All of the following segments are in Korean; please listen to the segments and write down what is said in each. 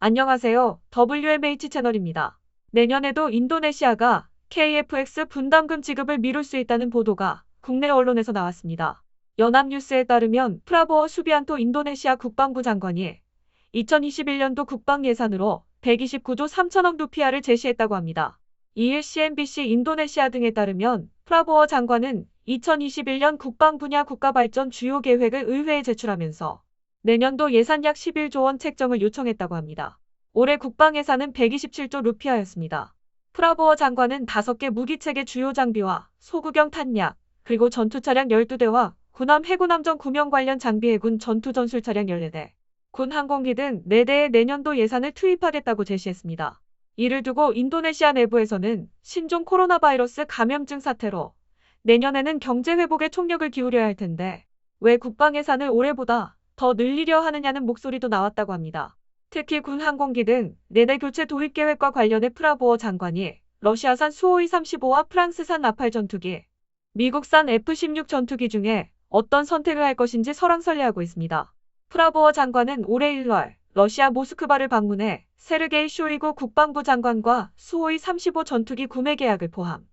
안녕하세요. WMH 채널입니다. 내년에도 인도네시아가 KFX 분담금 지급을 미룰 수 있다는 보도가 국내 언론에서 나왔습니다. 연합뉴스에 따르면 프라보어 수비안토 인도네시아 국방부 장관이 2021년도 국방 예산으로 129조 3천억 루피아를 제시했다고 합니다. 이일 CNBC 인도네시아 등에 따르면 프라보어 장관은 2021년 국방 분야 국가발전 주요 계획을 의회에 제출하면서 내년도 예산 약 11조 원 책정을 요청했다고 합니다. 올해 국방 예산은 127조 루피아였습니다. 프라보어 장관은 5개 무기체계 주요 장비와 소구경 탄약, 그리고 전투 차량 12대와 군함 해군 함정 구명 관련 장비 해군 전투 전술 차량 14대, 군 항공기 등 4대의 내년도 예산을 투입하겠다고 제시했습니다. 이를 두고 인도네시아 내부에서는 신종 코로나 바이러스 감염증 사태로 내년에는 경제 회복에 총력을 기울여야 할 텐데 왜 국방 예산을 올해보다 더 늘리려 하느냐는 목소리도 나왔다고 합니다. 특히 군 항공기 등 4대 교체 도입 계획과 관련해 프라보어 장관이 러시아산 수호이 35와 프랑스산 나팔 전투기, 미국산 F-16 전투기 중에 어떤 선택을 할 것인지 설왕설래하고 있습니다. 프라보어 장관은 올해 1월 러시아 모스크바를 방문해 세르게이 쇼이구 국방부 장관과 수호이 35 전투기 구매 계약을 포함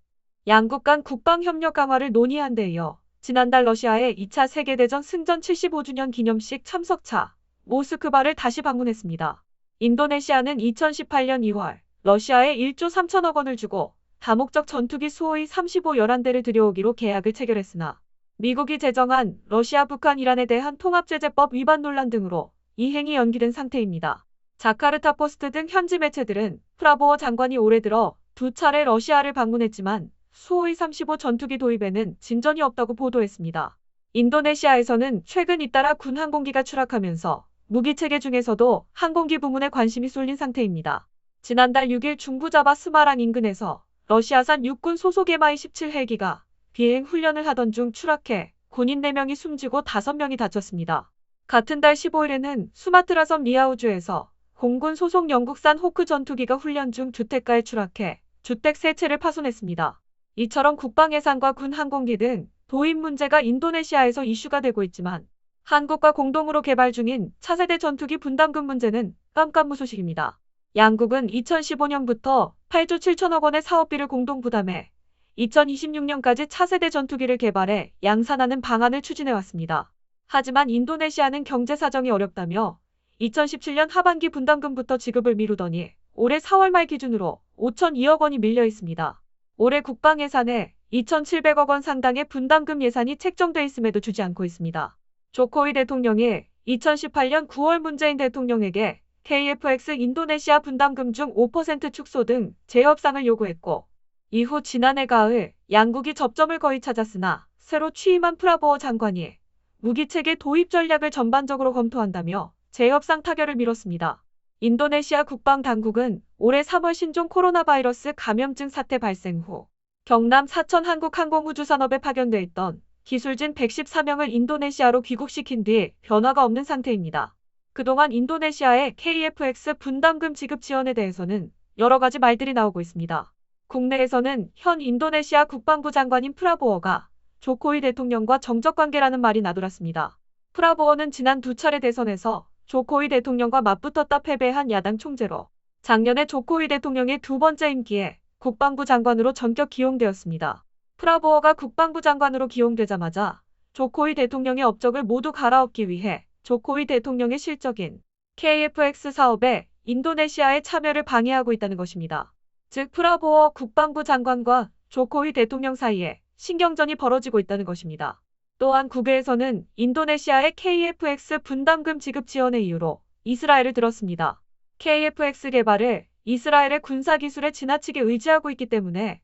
양국 간 국방 협력 강화를 논의한 데 이어 지난달 러시아의 2차 세계대전 승전 75주년 기념식 참석차 모스크바를 다시 방문했습니다. 인도네시아는 2018년 2월 러시아에 1조 3천억 원을 주고 다목적 전투기 수호이 35 11대를 들여오기로 계약을 체결했으나 미국이 제정한 러시아, 북한, 이란에 대한 통합제재법 위반 논란 등으로 이행이 연기된 상태입니다. 자카르타 포스트 등 현지 매체들은 프라보어 장관이 올해 들어 두 차례 러시아를 방문했지만 수호이 35 전투기 도입에는 진전이 없다고 보도했습니다. 인도네시아에서는 최근 잇따라 군 항공기가 추락하면서 무기체계 중에서도 항공기 부문에 관심이 쏠린 상태입니다. 지난달 6일 중부 자바 스마랑 인근에서 러시아산 육군 소속 MI-17 헬기가 비행 훈련을 하던 중 추락해 군인 4명이 숨지고 5명이 다쳤습니다. 같은 달 15일에는 수마트라섬 리아우주에서 공군 소속 영국산 호크 전투기가 훈련 중 주택가에 추락해 주택 세 채를 파손했습니다. 이처럼 국방 예산과 군 항공기 등 도입 문제가 인도네시아에서 이슈가 되고 있지만 한국과 공동으로 개발 중인 차세대 전투기 분담금 문제는 깜깜무소식입니다. 양국은 2015년부터 8조 7천억 원의 사업비를 공동 부담해 2026년까지 차세대 전투기를 개발해 양산하는 방안을 추진해왔습니다. 하지만 인도네시아는 경제 사정이 어렵다며 2017년 하반기 분담금부터 지급을 미루더니 올해 4월 말 기준으로 5,002억 원이 밀려 있습니다. 올해 국방 예산에 2,700억 원 상당의 분담금 예산이 책정돼 있음에도 주지 않고 있습니다. 조코이 대통령이 2018년 9월 문재인 대통령에게 KFX 인도네시아 분담금 중 5% 축소 등 재협상을 요구했고 이후 지난해 가을 양국이 접점을 거의 찾았으나 새로 취임한 프라보어 장관이 무기체계 도입 전략을 전반적으로 검토한다며 재협상 타결을 미뤘습니다. 인도네시아 국방당국은 올해 3월 신종 코로나 바이러스 감염증 사태 발생 후 경남 사천 한국항공우주산업에 파견돼 있던 기술진 114명을 인도네시아로 귀국시킨 뒤 변화가 없는 상태입니다. 그동안 인도네시아의 KFX 분담금 지급 지원에 대해서는 여러 가지 말들이 나오고 있습니다. 국내에서는 현 인도네시아 국방부 장관인 프라보어가 조코이 대통령과 정적 관계라는 말이 나돌았습니다. 프라보어는 지난 두 차례 대선에서 조코이 대통령과 맞붙었다 패배한 야당 총재로 작년에 조코이 대통령의 두 번째 임기에 국방부 장관으로 전격 기용되었습니다. 프라보어가 국방부 장관으로 기용되자마자 조코이 대통령의 업적을 모두 갈아엎기 위해 조코이 대통령의 실적인 KFX 사업에 인도네시아의 참여를 방해하고 있다는 것입니다. 즉 프라보어 국방부 장관과 조코이 대통령 사이에 신경전이 벌어지고 있다는 것입니다. 또한 국외에서는 인도네시아의 KFX 분담금 지급 지원의 이유로 이스라엘을 들었습니다. KFX 개발을 이스라엘의 군사기술에 지나치게 의지하고 있기 때문에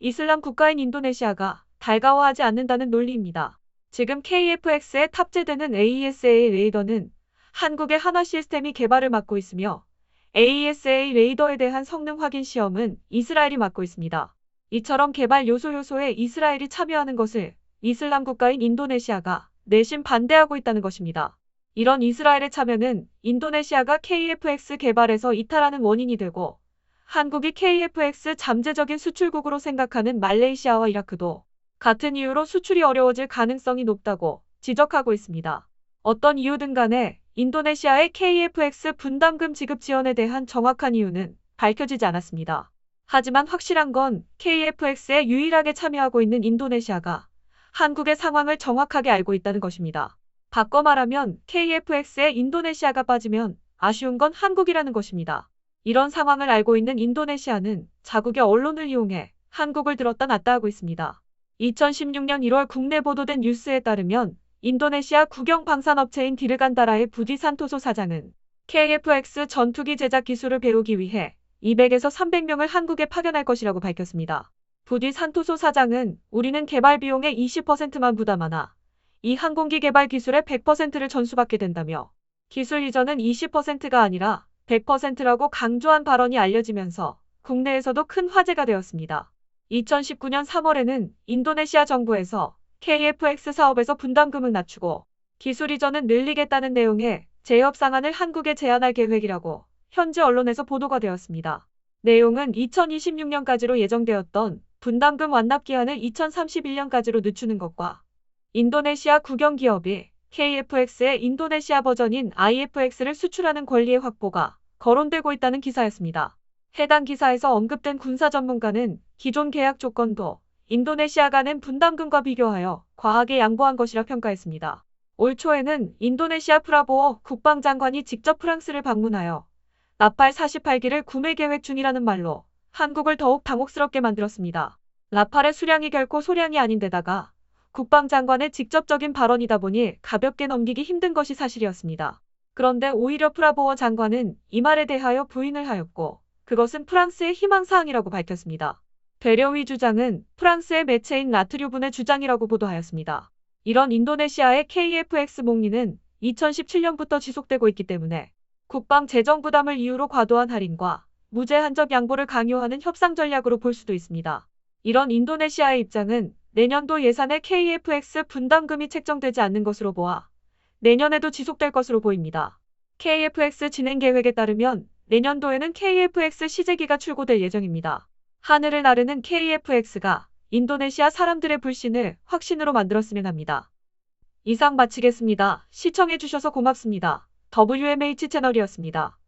이슬람 국가인 인도네시아가 달가워하지 않는다는 논리입니다. 지금 KFX에 탑재되는 AESA 레이더는 한국의 하나 시스템이 개발을 맡고 있으며 AESA 레이더에 대한 성능 확인 시험은 이스라엘이 맡고 있습니다. 이처럼 개발 요소 요소에 이스라엘이 참여하는 것을 이슬람 국가인 인도네시아가 내심 반대하고 있다는 것입니다. 이런 이스라엘의 참여는 인도네시아가 KFX 개발에서 이탈하는 원인이 되고 한국이 KFX 잠재적인 수출국으로 생각하는 말레이시아와 이라크도 같은 이유로 수출이 어려워질 가능성이 높다고 지적하고 있습니다. 어떤 이유든 간에 인도네시아의 KFX 분담금 지급 지원에 대한 정확한 이유는 밝혀지지 않았습니다. 하지만 확실한 건 KFX에 유일하게 참여하고 있는 인도네시아가 한국의 상황을 정확하게 알고 있다는 것입니다. 바꿔 말하면 KFX에 인도네시아가 빠지면 아쉬운 건 한국이라는 것입니다. 이런 상황을 알고 있는 인도네시아는 자국의 언론을 이용해 한국을 들었다 놨다 하고 있습니다. 2016년 1월 국내 보도된 뉴스에 따르면 인도네시아 국영 방산업체인 디르간다라의 부디 산토소 사장은 KFX 전투기 제작 기술을 배우기 위해 200에서 300명을 한국에 파견할 것이라고 밝혔습니다. 부디 산토소 사장은 우리는 개발 비용의 20%만 부담하나 이 항공기 개발 기술의 100%를 전수받게 된다며 기술 이전은 20%가 아니라 100%라고 강조한 발언이 알려지면서 국내에서도 큰 화제가 되었습니다. 2019년 3월에는 인도네시아 정부에서 KFX 사업에서 분담금을 낮추고 기술 이전은 늘리겠다는 내용의 재협 상안을 한국에 제안할 계획이라고 현지 언론에서 보도가 되었습니다. 내용은 2026년까지로 예정되었던 분담금 완납 기한을 2031년까지로 늦추는 것과 인도네시아 국영 기업이 KFX의 인도네시아 버전인 IFX를 수출하는 권리의 확보가 거론되고 있다는 기사였습니다. 해당 기사에서 언급된 군사 전문가는 기존 계약 조건도 인도네시아가 낸 분담금과 비교하여 과하게 양보한 것이라 평가했습니다. 올 초에는 인도네시아 프라보어 국방장관이 직접 프랑스를 방문하여 라팔 48기를 구매 계획 중이라는 말로 한국을 더욱 당혹스럽게 만들었습니다. 라팔의 수량이 결코 소량이 아닌데다가 국방장관의 직접적인 발언이다 보니 가볍게 넘기기 힘든 것이 사실이었습니다. 그런데 오히려 프라보어 장관은 이 말에 대하여 부인을 하였고 그것은 프랑스의 희망사항이라고 밝혔습니다. 베려위 주장은 프랑스의 매체인 라트류분의 주장이라고 보도하였습니다. 이런 인도네시아의 KFX 목리는 2017년부터 지속되고 있기 때문에 국방 재정 부담을 이유로 과도한 할인과 무제한적 양보를 강요하는 협상 전략으로 볼 수도 있습니다. 이런 인도네시아의 입장은 내년도 예산에 KFX 분담금이 책정되지 않는 것으로 보아 내년에도 지속될 것으로 보입니다. KFX 진행 계획에 따르면 내년도에는 KFX 시제기가 출고될 예정입니다. 하늘을 나르는 KFX가 인도네시아 사람들의 불신을 확신으로 만들었으면 합니다. 이상 마치겠습니다. 시청해주셔서 고맙습니다. WMH 채널이었습니다.